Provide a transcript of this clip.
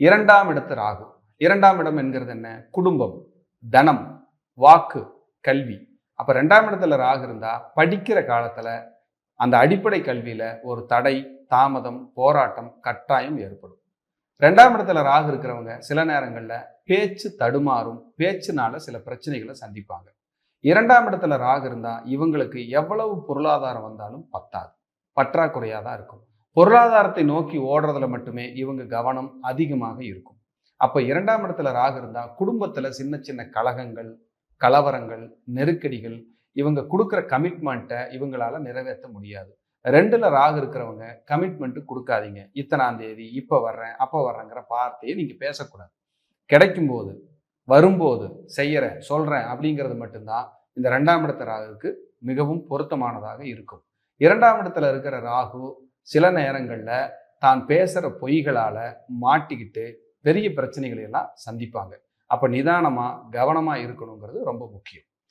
இரண்டாம் இடத்து ராகு. இரண்டாம் இடம் என்கிறது என்ன? குடும்பம் தனம் வாக்கு கல்வி. அப்போ ரெண்டாம் இடத்துல ராகு இருந்தா படிக்கிற காலத்துல அந்த அடிப்படை கல்வியில ஒரு தடை தாமதம் போராட்டம் கட்டாயம் ஏற்படும். ரெண்டாம் இடத்துல ராகு இருக்கிறவங்க சில நேரங்களில் பேச்சு தடுமாறும் பேச்சுனால சில பிரச்சனைகளை சந்திப்பாங்க. இரண்டாம் இடத்துல ராகு இருந்தா இவங்களுக்கு எவ்வளவு பொருளாதாரம் வந்தாலும் பத்தாது. பற்றாக்குறையாக தான் இருக்கும். பொருளாதாரத்தை நோக்கி ஓடுறதுல மட்டுமே இவங்க கவனம் அதிகமாக இருக்கும். அப்போ இரண்டாம் இடத்துல ராகு இருந்தால் குடும்பத்தில் சின்ன சின்ன கலகங்கள் கலவரங்கள் நெருக்கடிகள் இவங்க கொடுக்குற கமிட்மெண்ட்டை இவங்களால நிறைவேற்ற முடியாது. ரெண்டில் ராகு இருக்கிறவங்க கமிட்மெண்ட்டு கொடுக்காதீங்க. இத்தனாம் தேதி இப்போ வர்றேன் அப்போ வர்றேங்கிற வார்த்தையை நீங்கள் பேசக்கூடாது. கிடைக்கும் போது வரும்போது செய்கிறேன் சொல்கிறேன் அப்படிங்கிறது மட்டும்தான் இந்த ரெண்டாம் இடத்த ராகுக்கு மிகவும் பொருத்தமானதாக இருக்கும். இரண்டாம் இடத்துல இருக்கிற ராகு சில நேரங்களில் தான் பேசுகிற பொய்களால் மாட்டிக்கிட்டு பெரிய பிரச்சனைகளை எல்லாம் சந்திப்பாங்க. அப்போ நிதானமாக கவனமாக இருக்கணுங்கிறது ரொம்ப முக்கியம்.